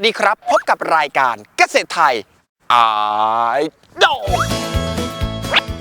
วัสดีครับ พบกับรายการเกษตรไทยไอดอล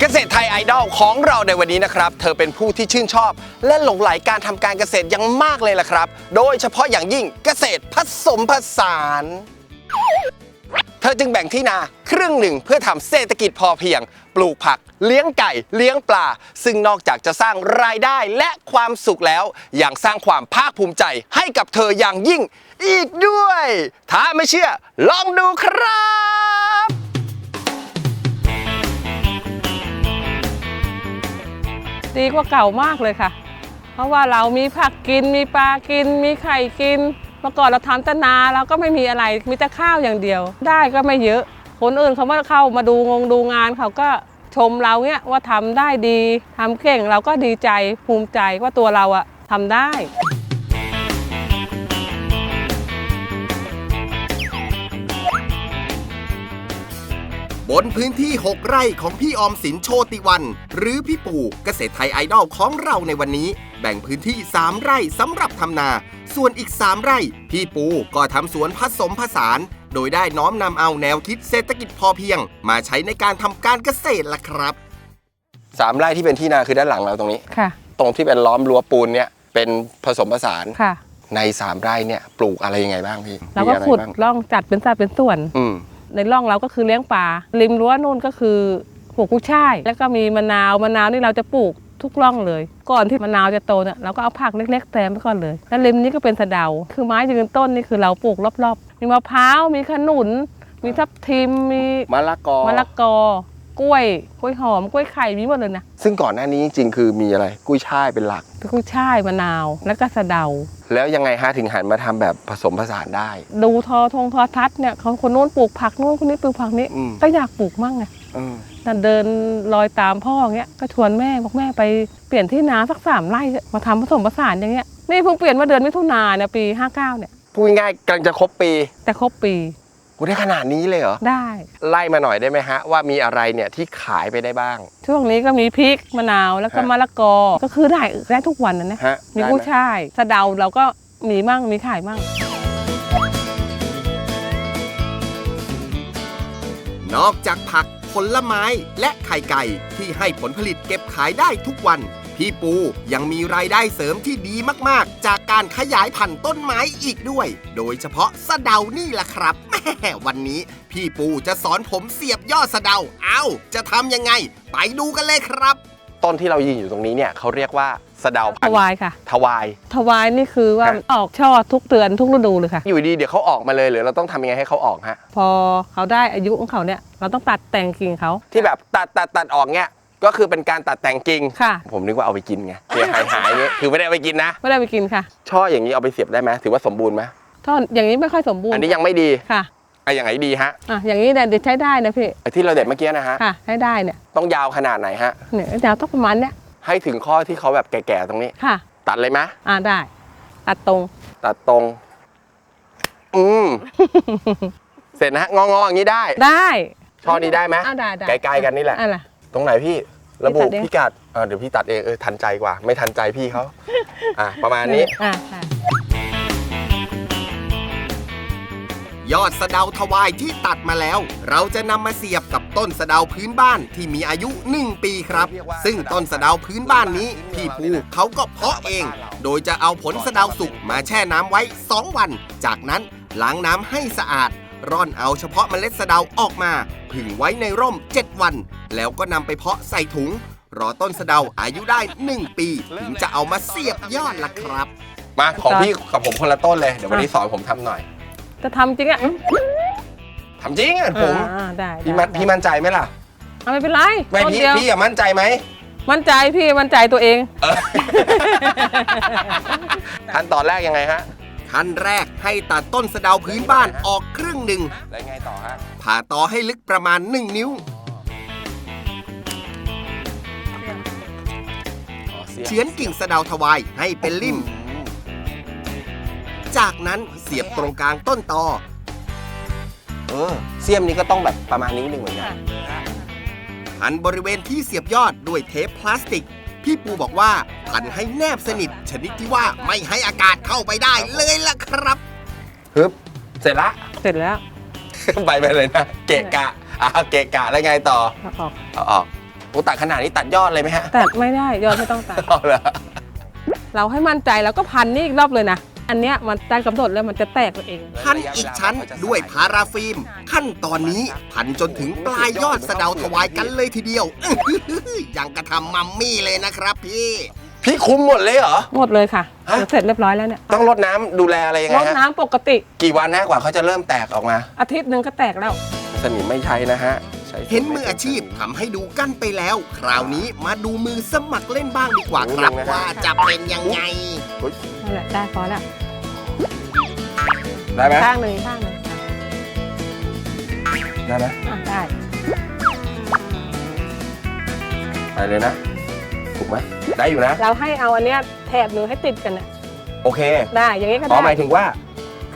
เกษตรไทยไอดอลของเราในวันนี้นะครับ เธอเป็นผู้ที่ชื่นชอบ และหลงไหลการทำการเกษตรอย่างมากเลยล่ะครับ โดยเฉพาะอย่างยิ่งเกษตรผสมผสาน เธอจึงแบ่งที่นาครึ่งหนึ่งเพื่อทำเศรษฐกิจพอเพียง ปลูกผัก เลี้ยงไก่ เลี้ยงปลา ซึ่งนอกจากจะสร้างรายได้และความสุขแล้วยังสร้างความภาคภูมิใจให้กับเธออย่างยิ่ง อีกด้วย ถ้าไม่เชื่อ ลองดูครับดีกว่าเก่ามากเลยค่ะ เพราะว่าเรามีผักกินมีปลากิน มีไข่กินเมื่อก่อนเราทำต่นาเราก็ไม่มีอะไรมีแต่ข้าวอย่างเดียว ได้ก็ไม่เยอะ คนอื่นเขามาเข้ามาดูงงดูงานเขาก็ชมเราเนี่ยว่าทำได้ดีทำเก่งเราก็ดีใจภูมิใจว่าตัวเราอะทำได้ บนพื้นที่ 6 ไร่ของพี่ออมสินโชติวัน หรือพี่ปู่เกษตรไทยไอดอลของเราในวันนี้ แบ่งพื้นที่ 3 ไร่สำหรับทำนา ส่วนอีก 3 ไร่ พี่ปูก็ทำสวนผสมผสาน โดยได้น้อมนำเอาแนวคิดเศรษฐกิจพอเพียง มาใช้ในการทำการเกษตรล่ะครับสามไร่ที่เป็นที่นาคือด้านหลังเราตรงนี้ ค่ะ ตรงที่เป็นล้อมรั้วปูนเนี่ยเป็นผสมผสานค่ะ ใน 3 ไร่เนี่ยปลูกอะไรยังไงบ้างพี่เราก็มีอะไรขุดบ้างร่องจัดเป็นสัดเป็นส่วน อืม ในร่องเราก็คือเลี้ยงปลาริมรั้วนู่นก็คือปลูกกุ้ยช่าย แล้วก็มีมะนาวมะนาวนี่เราจะปลูกทุกร่องเลย ก่อนที่มะนาวจะโตเนี่ยเราก็เอาผักเล็กๆแซมไปก่อนเลยแล้วริมนี้ก็เป็นสะเดา คือไม้ยืนต้นนี่คือเราปลูกรอบๆ มีมะพร้าวมีขนุน มีทับทิมมีมะละกอมะละกอ กล้วยกล้วยหอมกล้วยไข่มีหมดเลยนะซึ่งก่อนหน้านี้จริงๆคือมีอะไรกุ้ยช่ายเป็นหลัก กุ้ยช่ายมะนาวแล้วก็สะเดา แล้วยังไงฮะถึงหันมาทำแบบผสมผสานได้ ดูทอทงทอทัศน์เนี่ยเขาคนนู้นปลูกผักนู้นคนนี้ปลูกผักนี้อืม ก็อยากปลูกมั่งไงอืมแต่เดินรอยตามพ่ออย่างเงี้ยก็ชวนแม่บอกแม่ไปเปลี่ยนที่นาสักสามไร่มาทำผสมผสานอย่างเงี้ยนี่เพิ่งเปลี่ยนมาเดือนมิถุนาเนี่ยปี59เนี่ยพูดง่ายๆกำลังจะครบปี แต่ครบปี กูได้ขนาดนี้เลยเหรอ ได้ ไล่มาหน่อยได้ไหมฮะ ว่ามีอะไรเนี่ยที่ขายไปได้บ้าง ช่วงนี้ก็มีพริกมะนาวแล้วก็ฮะมะละกอ ก็คือได้ได้ทุกวันนะนะ ฮะมีได้ไหกุ้ยช่ายสะเดาเราก็มีมั่งมีขายมั่ง นอกจากผักผลไม้และไข่ไก่ที่ให้ผลผลิตเก็บขายได้ทุกวัน พี่ปูยังมีรายได้เสริมที่ดีมากๆ จากการขยายพันธุ์ต้นไม้อีกด้วย โดยเฉพาะสะเดานี่แหละครับแม่วันนี้ พี่ปูจะสอนผมเสียบยอดสะเดา เอาจะทำยังไง ไปดูกันเลยครับ ต้นที่เรายืนอยู่ตรงนี้เนี่ยเขาเรียกว่าสะเดาถวายค่ะ ทวาย ถวายนี่คือว่าฮะออกช่อทุกเดือนทุกฤดูเลยค่ะ อยู่ดีเดี๋ยวเขาออกมาเลยหรือเราต้องทำยังไงให้เขาออกฮะ พอเขาได้อายุของเขาเนี่ย เราต้องตัดแต่งกิ่งเขาที่แบบตัดตัดตัดออกเนี่ย ก็คือเป็นการตัดแต่งกิ่งค่ะ ผมนึกว่าเอาไปกินไงเสียหายหายๆเนี่ยคือไม่ได้เอาไปกินนะ ไม่ได้ไปกินค่ะช่ออย่างนี้เอาไปเสียบได้ไหมถือว่าสมบูรณ์ไหมท่อนอย่างนี้ไม่ค่อยสมบูรอันณ์นี้ยังไม่ดีค่ะไอ้อย่างไหนดีฮะอะอย่างนี้เนี่ยเดี๋ยวใช้ได้นะพี่ไอ้ที่เราเด็ดเมื่อกี้นะฮะค่ะ ใช้ได้เนี่ยต้องยาวขนาดไหนฮะ เนี่ยยาวต้องประมาณเนี้ยให้ถึงข้อที่เขาแบบแก่ๆตรงนี้ ค่ะ ตัดเลยไหมอ่าได้ตัดตรงตัดตรง อืมเสร็จนะฮะงอๆอย่างนี้ได้ได้ช่อนี้ได้ไหมอ่าได้ได้ใกล้ๆกันนี่แหละ อะไร ตรงไหนพี่ระบุพี่ตัดเอง พิกัดอ่าเดี๋ยวพี่ตัดเองเออทันใจกว่า ไม่ทันใจพี่เขา อะประมาณนี้ อ่าค่ะ ยอดสะเดาทวายที่ตัดมาแล้ว เราจะนำมาเสียบกับต้นสะเดาพื้นบ้านที่มีอายุ 1 ปีครับ ซึ่งต้นสะเดาพื้นบ้านนี้พี่ภูเขาก็เพาะเอง โดยจะเอาผลสะเดาสุกมาแช่น้ำไว้ 2 วัน จากนั้นล้างน้ำให้สะอาด ร่อนเอาเฉพาะเมล็ดสะเดาออกมาผึ่งไว้ในร่ม 7 วัน แล้วก็นำไปเพาะใส่ถุง รอต้นสะเดาอายุได้ 1 ปี ถึงจะเอามาเสียบยอดล่ะครับ มาของพี่กับผมคนละต้นเลย เดี๋ยววันนี้สอนผมทำหน่อย จะทำจริงอะทำจริงอะผมอ่าได้พี่มันได้พี่มั่นใจไหมล่ะอะไม่เป็นไรไม่ต้นพี่เดียวพี่อะมั่นใจไหม มั่นใจพี่มั่นใจตัวเอง ขั้นตอนแรกยังไงฮะ ขั้นแรกให้ตัดต้นสะเดาพื้นบ้านออกครึ่งหนึ่ง แล้วไงต่อฮะผ่าตอให้ลึกประมาณ 1 นิ้ว อ๋อเสียบเฉือนกิ่งสะเดาทวายให้เป็นลิ่มจากนั้นเสียบตรงกลางต้นตอ เออเสียมนี้ก็ต้องแบบประมาณนิ้วหนึ่งเหมือนกันพันบริเวณที่เสียบยอดด้วยเทปพลาสติก พี่ปูบอกว่าพันให้แนบสนิท ชนิดที่ว่าไม่ให้อากาศเข้าไปได้เลยล่ะครับ ฮึบเสร็จละ เสร็จแล้วไปไปเลยนะ เกะกะอ่าเกะกะแล้วไงต่อเอาออกเอาออกโอ้ตัดขนาดนี้ตัดยอดเลยไหมฮะตัดไม่ได้ยอดไม่ต้องตัดเอาเหรอเราให้มั่นใจแล้วก็พันนี่อีกรอบเลยนะ อันเนี้ยมันได้กำหนดแล้วมันจะแตกตัวเอง พันอีกชั้นด้วยพาราฟิล์มขั้นตอนนี้พันจนถึงปลายยอดสะเดาถวายกันเลยทีเดียวอื้อหืออย่างกระทำมัมมี่เลยนะครับพี่ พี่คุมหมดเลยเหรอ หมดเลยค่ะฮะ เสร็จเรียบร้อยแล้วเนี่ยต้องรดน้ำดูแลอะไรยังไงรดฮะน้ำปกติกี่วันนะกว่าเขาจะเริ่มแตกออกมา อาทิตย์หนึ่งก็แตกแล้ว สนิมไม่ใช้นะฮะใช้เห็นมืออาชีพทำให้ดูกั้นไปแล้ว คราวนี้มาดูมือสมัครเล่นบ้างดีกว่าครับว่าจะเป็นยังไง นั่นแหละได้พอแล้วได้ไหมข้างหนึ่งข้างหนึ่งได้ไหมอะได้ไปเลยนะ ถูกไหมได้อยู่นะ เราให้เอาอันเนี้ยแถบหนึ่งให้ติดกันนะโอเคได้อย่างงี้ก็อ๋อได้หมายถึงว่า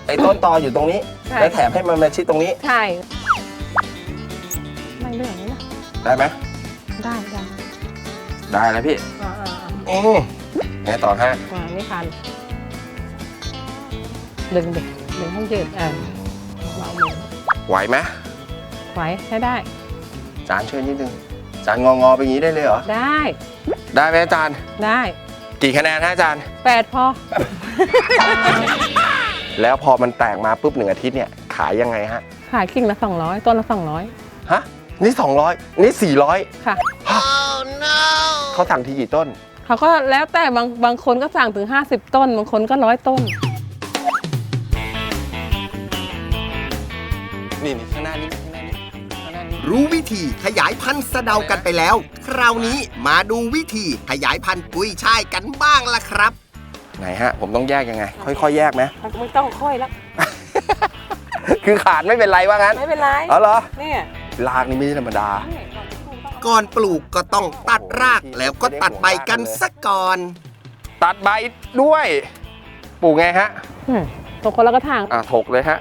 ไอ้ต้นตออยู่ตรงนี้ ใช่ แล้วแถมให้มันมาชิดตรงนี้ใช่ไม่เรื่องนี้นะได้ไหมได้ได้ได้แล้วพี่อ่าอ่าอ่าอืมไงต่อฮะอ่านี่พัน ดึงดึงดึงให้ยืดอ่าเบามือไหวไหมไหวใช้ได้ จานช่วยนิดนึง จานงองอๆไปอย่างนี้ได้เลยเหรอ ได้ ได้ไหมอาจารย์ ได้กี่คะแนนฮะอาจารย์ แปดพอ แล้วพอมันแตกมาปุ๊บหนึ่งอาทิตย์เนี่ย ขายยังไงฮะ ขายกิ่งละสองร้อยต้นละสองร้อยฮะ นี่ 200 นี่ 400ค่ะ เขาสั่งทีกี่ต้น เขาก็แล้วแต่บางบางคนก็สั่งถึง 50 ต้น บางคนก็ร้อยต้น นี่นี่ข้างหน้านี้ข้างหน้านี้ข้างหน้านี้รู้วิธีขยายพันธุ์สะเดากันไปแล้ว คราวนี้มาดูวิธีขยายพันธุ์กุยช่ายกันบ้างล่ะครับ ไหนฮะ ผมต้องแยกยังไง ค่อยๆ แยกไหมไม่ต้องค่อยแล้ว คือขาดไม่เป็นไรว่างั้นไม่เป็นไรอ๋อเหรอเนี่ยลากนี่ไม่ธรรมดาก่อนปลูกก็ต้องตัดรากแล้วก็ตัดใบกันสักก่อน ตัดใบด้วย ปลูกไงฮะ อืมตกคนละกระถางอะถกเลยฮะ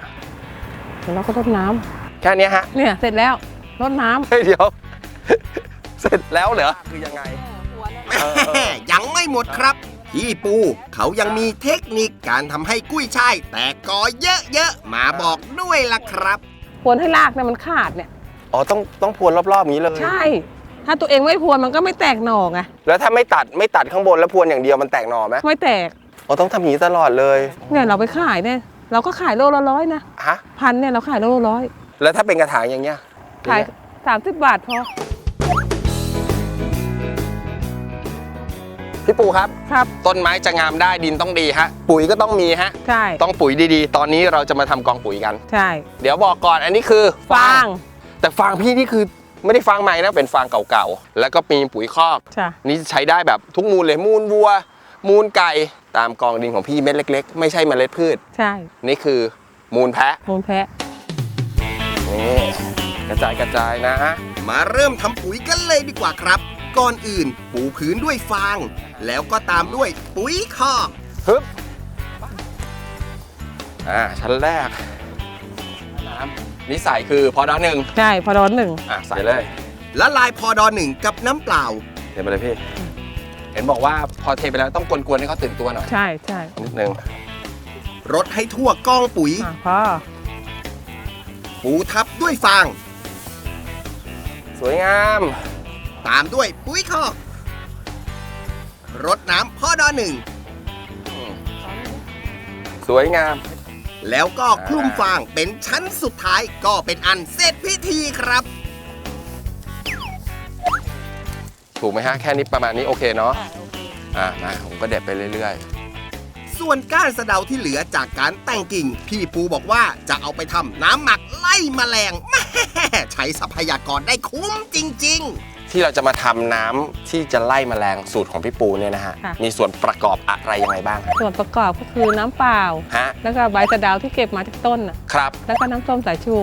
เดี๋ยวเราก็รดน้ำแค่เนี้ยฮะเนี่ยเสร็จแล้วรดน้ำเฮ้ยเดี๋ยว เสร็จแล้วเหรอคือยังไงเออเออยังไม่หมดครับ พี่ปูเขายังมีเทคนิคการทำให้กุ้ยช่ายแตกกอเยอะๆ มาบอกด้วยล่ะครับ พรวนให้รากเนี่ยมันขาดเนี่ย อ๋อต้องต้องพรวนรอบๆอย่างนี้เลยใช่ ถ้าตัวเองไม่พรวนมันก็ไม่แตกหน่อไงแล้วถ้าไม่ตัดไม่ตัดข้างบนแล้วพรวนอย่างเดียวมันแตกหน่อไหมไม่แตกอ๋อต้องทำอย่างนี้ตลอดเลย เนี่ยเราไปขายเนี่ย เราก็ขายโลละร้อยนะฮะพันเนี่ยเราขายโลละร้อยแล้วถ้าเป็นกระถางอย่างเงี้ยขายสามสิบบาทพอพี่ปูครับ ครับ ต้นไม้จะงามได้ดินต้องดีฮะ ปุ๋ยก็ต้องมีฮะ ใช่ ต้องปุ๋ยดีๆ ตอนนี้เราจะมาทำกองปุ๋ยกัน ใช่ เดี๋ยวบอกก่อนอันนี้คือฟาง แต่ฟางพี่นี่คือไม่ได้ฟางใหม่นะ เป็นฟางเก่าๆ แล้วก็มีปุ๋ยคอกจ้ะนี่ใช้ได้แบบทุกมูลเลยมูลวัว มูลไก่ตามกองดินของพี่เม็ดเล็ก ๆ ไม่ใช่เมล็ดพืช ใช่ นี่คือมูลแพะมูลแพะนี่กระจายกระจายนะฮะมาเริ่มทำปุ๋ยกันเลยดีกว่าครับ ก่อนอื่นปูพื้นด้วยฟาง แล้วก็ตามด้วยปุ๋ยคอกฮึบอ่าชั้นแรกน้ำนี่ใส่คือพอดอหนึ่งใช่พอร้อนหนึ่งอะใส่เลยละลายพอดอหนึ่งกับน้ำเปล่าเทไปเลยพี่ เห็นบอกว่าพอเทไปแล้วต้องกวนๆให้เขาตื่นตัวหน่อยใช่ใช่นิดนึงรดให้ทั่วกองปุ๋ย อะพอปูทับด้วยฟาง สวยงามตามด้วยปุ๋ยคอกรดน้ำพอดอหนึ่ง สวยงาม แล้วก็คลุมฟางเป็นชั้นสุดท้ายก็เป็นอันเสร็จพิธีครับ ถูกไหมฮะแค่นี้ประมาณนี้โอเคเนาะอ่ามาผมก็เด็ดไปเรื่อยส่วนก้านสะเดาที่เหลือจากการแต่งกิ่ง พี่ปูบอกว่าจะเอาไปทำน้ำหมักไล่แมลงแม่ใช้ทรัพยากรได้คุ้มจริงที่เราจะมาทำน้ำที่จะไล่แมลงสูตรของพี่ปูเนี่ยนะฮะค่ะมีส่วนประกอบอะไรยังไงบ้างฮะส่วนประกอบก็คือน้ำเปล่า ฮะ แล้วก็ใบสะเดาวที่เก็บมาจากต้นน่ะครับ แล้วก็น้ำส้มสายชู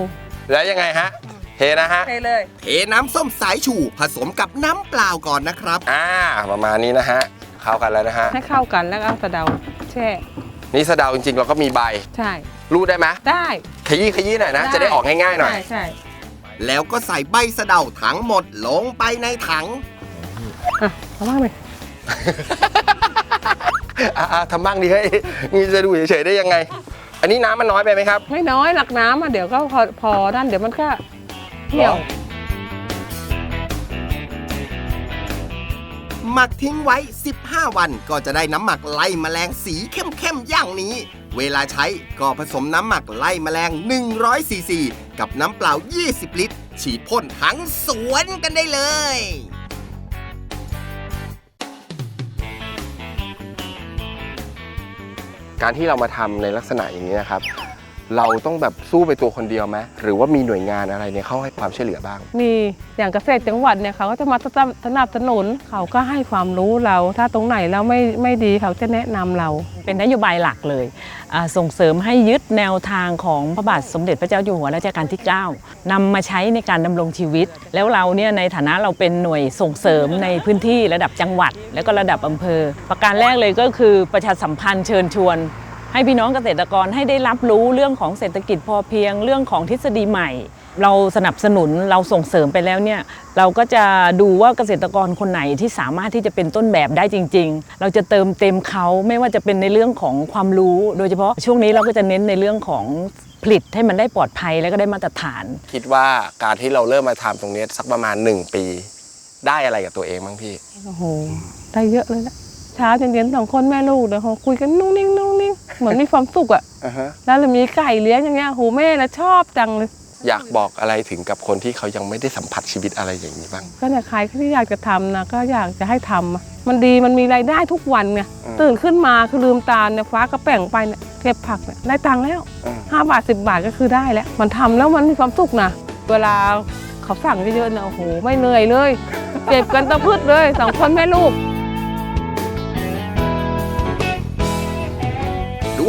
แล้วยังไงฮะ เทนะฮะไปเลย เทน้ำส้มสายชูผสมกับน้ำเปล่าก่อนนะครับ อ่า ประมาณนี้นะฮะ เข้ากันแล้วนะฮะ ให้เข้ากันแล้วก็เอาสะเดาวแช่ นี่สะเดาจริงๆ เราก็มีใบ ใช่ รูดได้ไหมได้ ขยี้ขยี้หน่อยนะ ได้ จะได้ออกง่ายๆหน่อย ใช่ใช่แล้วก็ใส่ใบสะเดาทั้งหมดลงไปในถัง อะเอาว่าไปอ่าทำบ้างดิเฮ้ยนี่จะดูเฉยๆได้ยังไง อันนี้น้ำมันน้อยไปไหมครับ ไม่น้อยหลักน้ำอะเดี๋ยวก็พอพอด้านเดี๋ยวมันก็ เหี่ยว หมักทิ้งไว้ 15 วันก็จะได้น้ำหมักไล่แมลงสีเข้มๆอย่างนี้ เวลาใช้ก็ผสมน้ำหมักไล่แมลง100ซีซีกับน้ำเปล่า 20 ลิตร ฉีดพ่นทั้งสวนกันได้เลยการที่เรามาทำในลักษณะอย่างนี้นะครับ เราต้องแบบสู้ไปตัวคนเดียวไหมหรือว่ามีหน่วยงานอะไรเนี่ยเข้าให้ความช่วยเหลือบ้าง มีอย่างเกษตรจังหวัดเนี่ยเขาก็จะมาสนับสนุนเขาก็ให้ความรู้เรา ถ้าตรงไหนเราไม่ไม่ดีเขาจะแนะนำเรา เป็นนโยบายหลักเลยอ่าส่งเสริมให้ยึดแนวทางของพระบาทสมเด็จพระเจ้าอยู่หัวรัชกาลที่ 9นำมาใช้ในการดำรงชีวิต แล้วเราเนี่ยในฐานะเราเป็นหน่วยส่งเสริมในพื้นที่ระดับจังหวัด และก็ระดับอำเภอ ประการแรกเลยก็คือประชาสัมพันธ์เชิญชวน ให้พี่น้องเกษตรกรให้ได้รับรู้เรื่องของเศรษฐกิจพอเพียงเรื่องของทฤษฎีใหม่ เราสนับสนุนเราส่งเสริมไปแล้วเนี่ยเราก็จะดูว่าเกษตรกรคนไหนที่สามารถที่จะเป็นต้นแบบได้จริง ๆ เราจะเติมเต็มเขาไม่ว่าจะเป็นในเรื่องของความรู้ โดยเฉพาะช่วงนี้เราก็จะเน้นในเรื่องของผลิตให้มันได้ปลอดภัยและก็ได้มาตรฐาน คิดว่าการที่เราเริ่มมาทำตรงนี้สักประมาณ 1 ปี ได้อะไรกับตัวเองบ้างพี่ โอ้โห ได้เยอะเลยนะ เช้าเย็นๆสองคนแม่ลูกเดี๋ยวเขาคุยกันนุ่งนิ่งนุ่งนิ่งเหมือนมีความสุขอะอ่าฮะ แล้วเรามีไก่เลี้ยงอย่างเงี้ยโหแม่นะชอบจังเลย อยากบอกอะไรถึงกับคนที่เขายังไม่ได้สัมผัสชีวิตอะไรอย่างนี้บ้าง ก็เนี่ยใครที่อยากจะทำนะก็อยากจะให้ทำอะมันดีมันมีรายได้ทุกวันไงอืม ตื่นขึ้นมาคือลืมตาเนี่ยฟ้ากระแป่งไปเนี่ยเก็บผักเนี่ยได้ตังค์แล้วอืมห้าบาทสิบบาทก็คือได้แล้ว มันทำแล้วมันมีความสุขนะเวลาเขาสั่งเยอะๆนะโอ้โหไม่เหนื่อยเลย เก็บกันตะพืดเลยสองคนแม่ลูก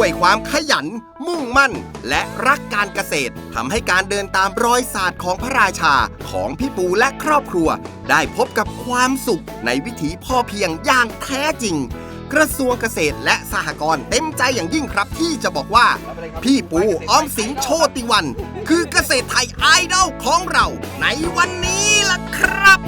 ด้วยความขยัน มุ่งมั่น และรักการเกษตรทำให้การเดินตามรอยศาสตร์ของพระราชาของพี่ปูและครอบครัว ได้พบกับความสุขในวิถีพ่อเพียงอย่างแท้จริง กระทรวงเกษตรและสหกรณ์เต็มใจอย่างยิ่งครับที่จะบอกว่า พี่ปูออมสินโชติวัน คือเกษตรไทยไอดอลของเราในวันนี้ล่ะครับ